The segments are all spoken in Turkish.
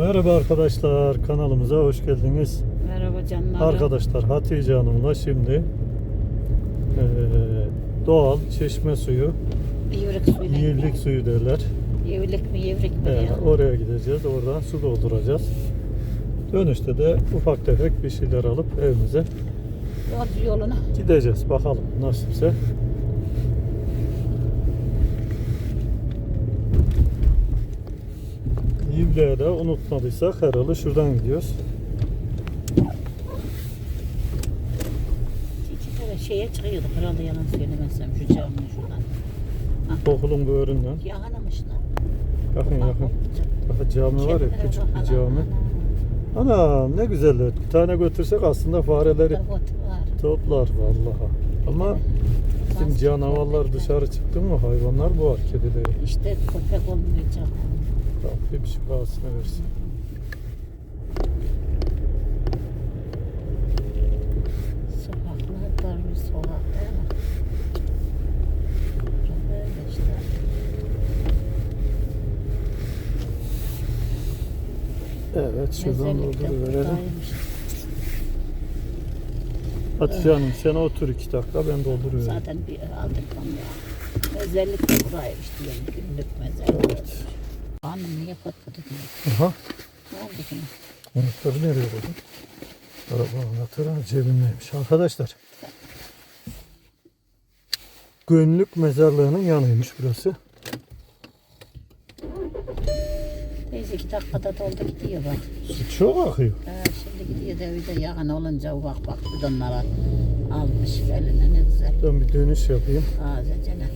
Merhaba arkadaşlar kanalımıza hoş geldiniz. Merhaba canlar. Arkadaşlar Hatice Hanım'la şimdi eee, doğal çeşme suyu, Yevrik suyu. yiyirlik suyu derler. Yevrik mi yevrik mi Ee, ya? oraya gideceğiz. Oradan su dolduracağız. Dönüşte de ufak tefek bir şeyler alıp evimize yoluna. gideceğiz. Bakalım nasipse. İvle'ye de unutmadıysak herhalde şuradan gidiyoruz. İki tane şeye çıkıyordu herhalde yalan söylemezsem şu caminin şuradan. Okulun böğründen. Yakınmışlar. Yakın yakın. Daha cami var ya küçük bir cami. Ana ne güzeller. Bir tane götürsek aslında fareleri toplar vallahi. Ama bizim canavarlar dışarı çıktı mı hayvanlar bu kedileri. İşte köpek olmayacak. Rabbim şifasını versin. Sokaklar dar bir sokak değil mi? Böyle işte. Evet şuradan dolduruverelim. buradaymış. Hatice Hanım sen otur iki dakika ben dolduruyorum. Zaten bir aldık ya. Özellikle buraymış diyelim günlük mezarlık. Evet. Annem niye pat pat ediyor? Aha Ne oldu ki? anahtarı nereye koydun? Araba anahtarı cebimdeymiş. Arkadaşlar Gönlük mezarlığının yanıymış burası. Neyse iki dakikada doldu gidiyor bak. Su çok akıyor. Ha, şimdi gidiyor da evde yakın olunca bak bak bidonlara almış eline ne güzel. Ben bir dönüş yapayım. Azecene.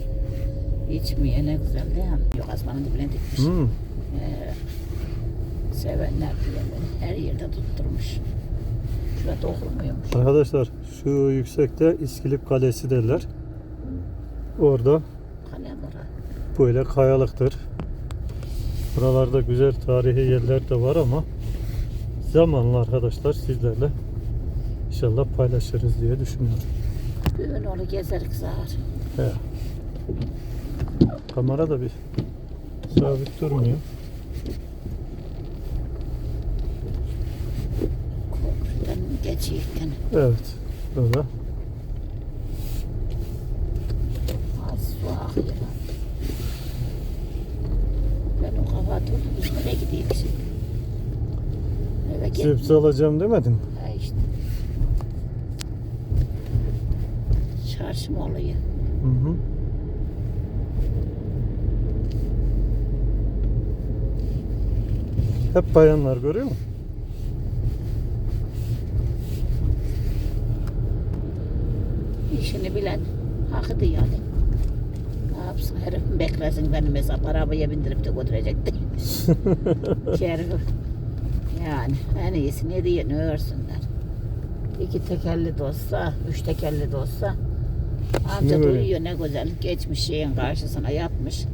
İçmiyor ne güzel değil mi? Yok asmanın dibine dikmiş. Hmm. Ee, sevenler diye her yerde tutturmuş. Şurada okunmuyormuş. Arkadaşlar şu yüksekte İskilip Kalesi derler. Orada orası. böyle kayalıktır. Buralarda güzel tarihi yerler de var ama zamanla arkadaşlar sizlerle inşallah paylaşırız diye düşünüyorum. Bugün onu gezerik zar. He. Kamera da bir sabit durmuyor. Korkudan geçiyken Evet. Böyle. Zepsi alacağım demedim. mi? Ha işte. Çarşı mı oluyor? Hı hı. Hep bayanlar görüyor musun? İşini bilen hakkı yani. Ne yapsın herif beklesin beni mesela arabaya bindirip de götürecekti. Şerif. Yani en iyisi ne diye ne örsünler. İki tekerli de olsa, üç tekerli de olsa amca böyle? duyuyor ne güzel geçmiş şeyin karşısına yatmış.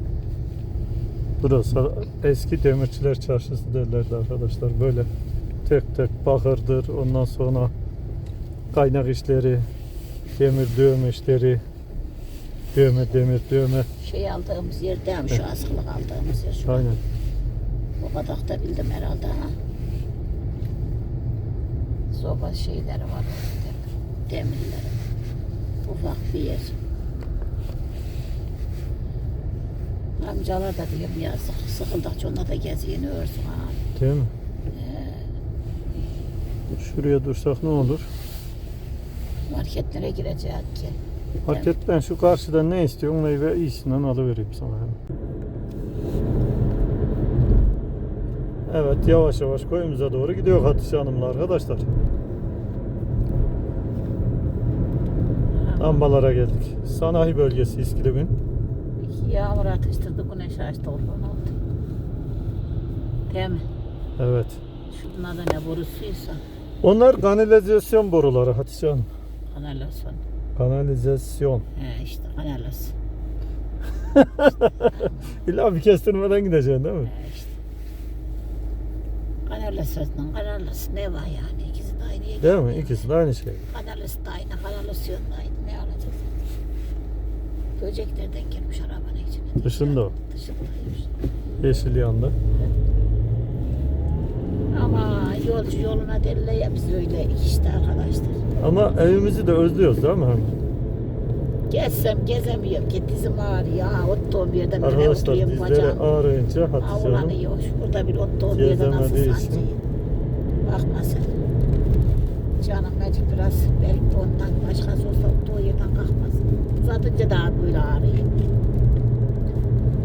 Burası eski demirçiler çarşısı derlerdi arkadaşlar. Böyle tek tek bakırdır. Ondan sonra kaynak işleri, demir dövme işleri, dövme demir dövme. Şey aldığımız yer değil mi? Şu askılık aldığımız yer. Şu. Aynen. O kadar da bildim herhalde ha. Soba şeyleri var. Demirleri. Ufak bir yer. Amcalar da diyorum ya sık, sıkıldıkça onlar da geziyor ne örsün ha. Değil mi? Şuraya dursak ne olur? Marketlere girecek ki. Marketten şu karşıdan ne istiyorsun meyve iyisinden alıvereyim sana. hemen. Evet yavaş yavaş koyumuza doğru gidiyor Hatice Hanım'la arkadaşlar. Lambalara geldik. Sanayi bölgesi İskilip'in. Yağmur atıştırdı güneş açtı oradan oldu. Değil mi? Evet. Şunun adı ne borusuysa. Onlar kanalizasyon boruları Hatice Hanım. Kanalasyon. Kanalizasyon. He işte kanalasyon. İlla bir kestirmeden gideceksin değil mi? He işte. Kanalasyonla kanalasyon ne var yani? İkisi de aynı. Değil mi? İkisi de aynı şey. Kanalasyon da aynı, kanalasyon da aynı. Ne olacak? Böceklerden girmiş arabanın içine. Dışında o. Dışındaymış. Yeşil yandı. yolcu yoluna derler ya biz öyle işte arkadaşlar. Ama evimizi de özlüyoruz değil mi? Gezsem gezemiyorum ki dizim ağrıyor. Ha ottuğum yerden böyle Arkadaşlar oturuyorum dizleri bacağım. ağrıyınca Hatice Hanım Avlanıyor. Burada bir ottuğum yerden nasıl Gezemediği için. sancıyım. Bakma sen. Canım acık biraz belki de ondan başkası olsa ottuğu yerden kalkmaz. Uzatınca daha böyle ağrıyor.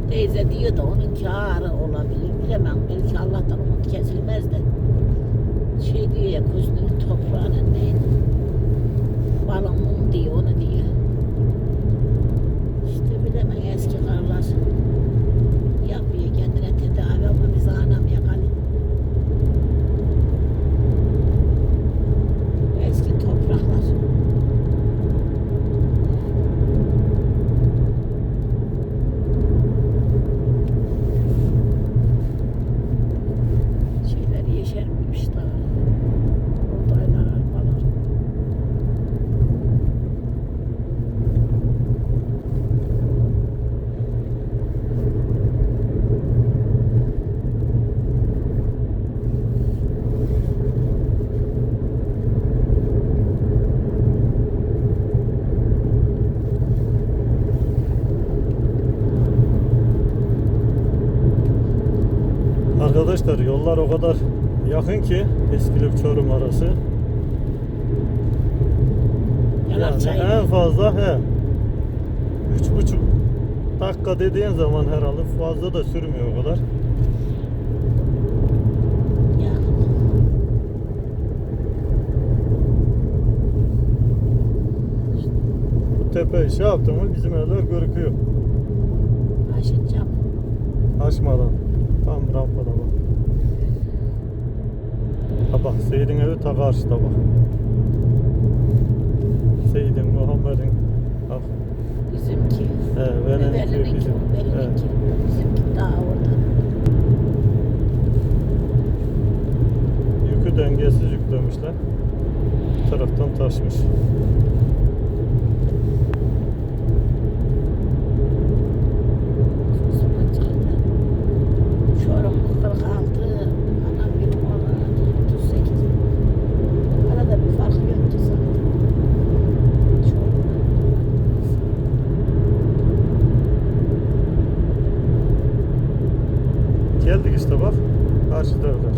Teyze diyor da onunki ağrı olabilir. Bilemem. Belki Allah'tan umut kesilmez de. Şey diyor ya kuzunun toprağının neydi? Balon diyor onu diyor. İşte bilemem eski karlar yapıyor kendine tedavi ama biz anam yakalım. Eski topraklar. Şeyler yeşermemiş daha. Buğdaylar, arpalar. Arkadaşlar yollar o kadar yakın ki Eskilip Çorum arası. Yani en fazla he. Üç buçuk dakika dediğin zaman herhalde fazla da sürmüyor o kadar. Bu tepe şey yaptı mı bizim evler görüküyor. Aşınacağım. Açmadan. Tam rampada bak. Ha bak Seyit'in evi ta karşıda bak. Seyit'in, Muhammed'in. Bak. Bizimki. He, Belin'inki, bizim. Evet. Bizimki daha orada. Yükü dengesiz yüklemişler. Bir taraftan taşmış. Kuzumacıydı. Çorum 46, anam benim oğlan 38. Arada bir fark yoktu zaten. Çorum'la. Geldik işte bak. Karşıda evler.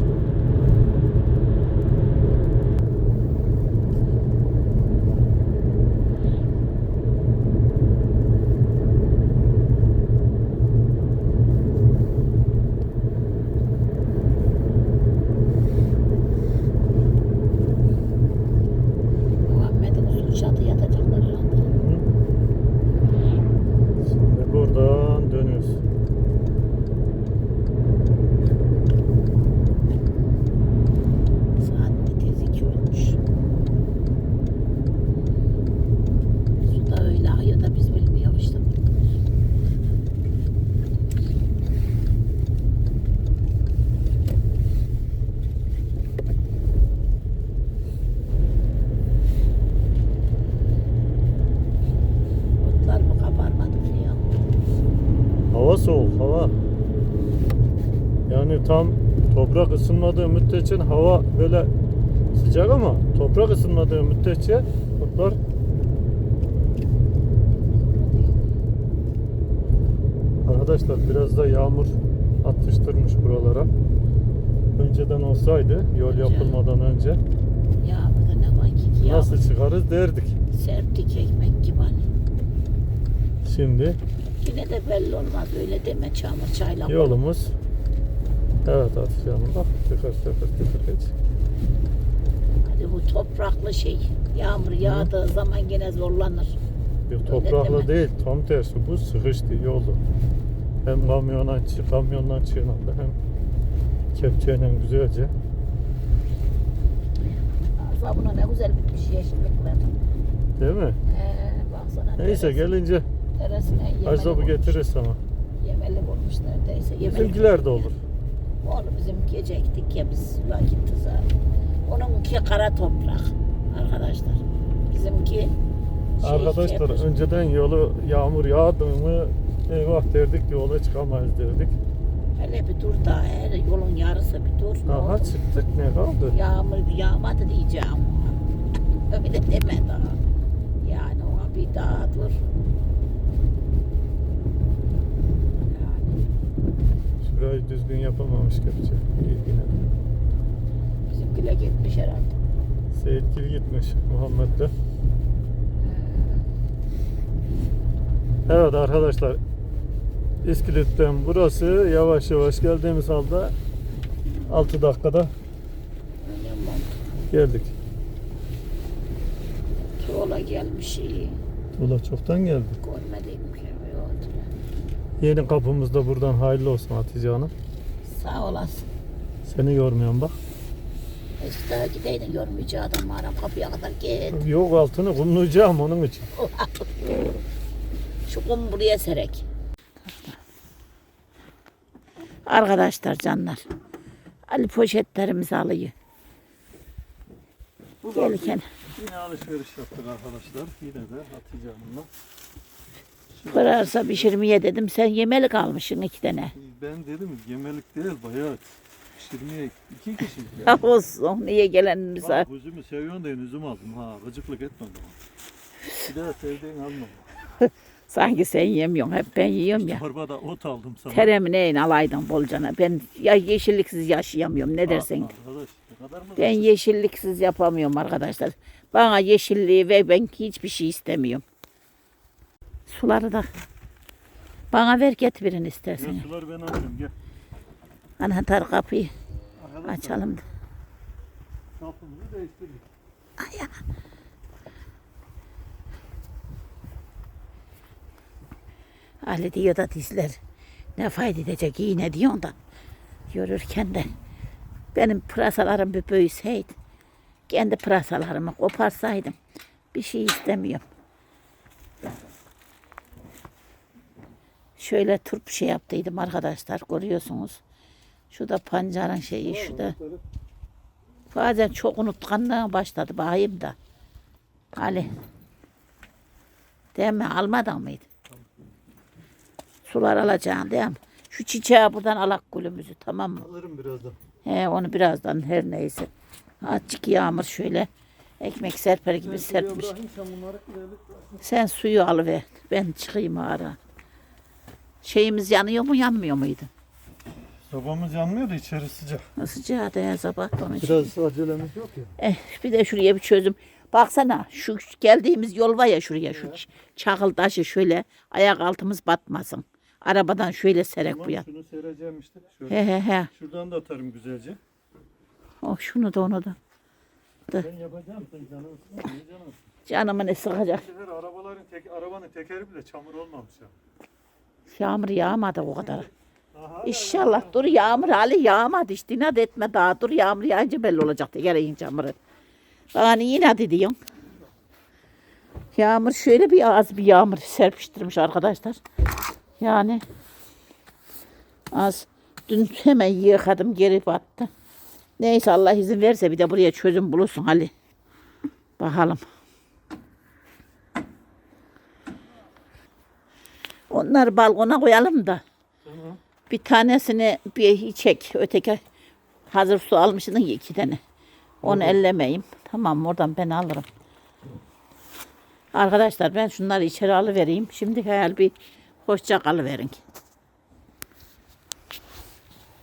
Muhammed'in uzun çatı yatacaklar herhalde. Şimdi buradan dönüyoruz. Saat de tez iki olmuş. Su da öyle akıyor da biz bilmiyoruz işte. Otlar mı kabarmadı biliyor musun? Hava soğuk, hava. Yani tam toprak ısınmadığı müddetçe hava böyle sıcak ama toprak ısınmadığı müddetçe otlar Arkadaşlar biraz da yağmur atıştırmış buralara. Önceden olsaydı yol yapılmadan önce Yağmurda ne var ki? Yağmur nasıl çıkarız derdik. sertlik ekmek gibi hani. Şimdi Yine de belli olmaz öyle deme çamur çaylak. yolumuz Evet bak tıkır tıkır tıkır geç. Hadi bu topraklı şey. Yağmur yağdığı zaman gene zorlanır. Yok topraklı deme. değil tam tersi bu sıkıştı yolu. Hem kamyondan çık kamyondan çıkmadı hem kepçeyle güzelce. Sabuna ne güzel bitmiş yeşillikler. Değil mi? Ee, baksana. Neyse teres- gelince Teresine yemeli Azabı bulmuş. getirir sana. Yemeli bulmuş neredeyse. Yemeli Bizimkiler de olur. Onu bizim gecektik ya biz vakit zaten. Onunki kara toprak arkadaşlar. Bizimki şey, Arkadaşlar yapmış. önceden yolu yağmur yağdı mı eyvah derdik yola çıkamayız derdik. Hele bir dur da her yolun yarısı bir dur. Ne Daha oldu? çıktık ne kaldı? Yağmur yağmadı diyeceğim. Öyle deme daha. Yani ona bir daha dur. Yani Şurayı düzgün yapamamış gerçi. İyi yine. bizimkiler gitmiş herhalde. Seyitgil gitmiş Muhammed'le. Evet arkadaşlar. İskilit'ten burası yavaş yavaş geldiğimiz halde 6 dakikada geldik. Tuğla gelmiş iyi. Ula çoktan geldik. Görmediğim şey yoktu. Yeni kapımız da buradan hayırlı olsun Hatice Hanım. Sağ olasın. Seni yormayan bak. Eski daha gideydin görmeyeceği adam var. Kapıya kadar git. Yok altını kumlayacağım onun için. Şu kum buraya serek. Arkadaşlar canlar. Ali poşetlerimizi alıyor. Gelirken Yine alışveriş yaptık arkadaşlar. Yine de Hatice Hanım'la. Kırarsa pişirmeye dedim. Sen yemelik almışsın iki tane. Ben dedim yemelik değil bayağı pişirmeye iki kişi. Ya olsun. Niye gelenimiz var? Bak üzümü seviyorsun diye üzüm aldım ha. Gıcıklık etme bana. Bir daha sevdiğin alma. Sanki sen yemiyorsun. Hep ben yiyorum ya. Torbada ot aldım sana. Teremi neyin alaydın bolcana. Ben ya yeşilliksiz yaşayamıyorum. Ne dersin? Arkadaş ne kadar mı? Ben yeşilliksiz yapamıyorum arkadaşlar. Bana yeşilliği ve ben hiçbir şey istemiyorum. Suları da bana ver get birini istersen. suları ben alayım gel. Anahtar kapıyı Arkadaşlar açalım. da. kapımızı değiştirdik. Ay ya. Ali diyor da dizler ne fayda edecek iyi ne diyorsun da yürürken de benim pırasalarım bir büyüseydi kendi pırasalarımı koparsaydım bir şey istemiyorum. Şöyle turp şey yaptıydım arkadaşlar görüyorsunuz. Şu da pancarın şeyi şu da. Bazen çok unutkanlığa başladı bakayım da. Ali. Değil mi? Almadın mıydı? Sular alacaksın değil mi? Şu çiçeği buradan alak gülümüzü tamam mı? Alırım birazdan. He, onu birazdan her neyse. Azıcık yağmur şöyle ekmek serper gibi serpmiş. Sen suyu alıver. Ben çıkayım ara. Şeyimiz yanıyor mu yanmıyor muydu? Sobamız yanmıyor da içeri sıcak. Sıcağı da ya sabah onun için. Biraz acelemiz yok ya. Eh, bir de şuraya bir çözüm. Baksana şu geldiğimiz yol var ya şuraya şu ç- çakıl taşı şöyle ayak altımız batmasın. Arabadan şöyle serek bu Tamam, ya. şunu sereceğim işte. Şöyle. He he he. Şuradan da atarım güzelce. Oh, şunu da onu da. Ben yapacağım sen. Niye canını Canımı ne sıkacak. Bu sefer arabaların tek, arabanın tekeri bile çamur olmamış ya. Yağmur yağmadı o kadar. İnşallah dur yağmur hali yağmadı işte inat etme daha dur yağmur yağınca belli olacak da gelin yağmuru. Bana niye inat ediyorsun? Yağmur şöyle bir az bir yağmur serpiştirmiş arkadaşlar. Yani az. Dün hemen yıkadım geri battı. Neyse Allah izin verirse bir de buraya çözüm bulursun Ali. Bakalım. Onları balkona koyalım da. Tamam. Bir tanesini bir çek. Öteki hazır su almışsın ya iki tane. Onu ellemeyeyim. Tamam oradan ben alırım. Arkadaşlar ben şunları içeri alıvereyim. Şimdi hayal bir hoşça kalıverin.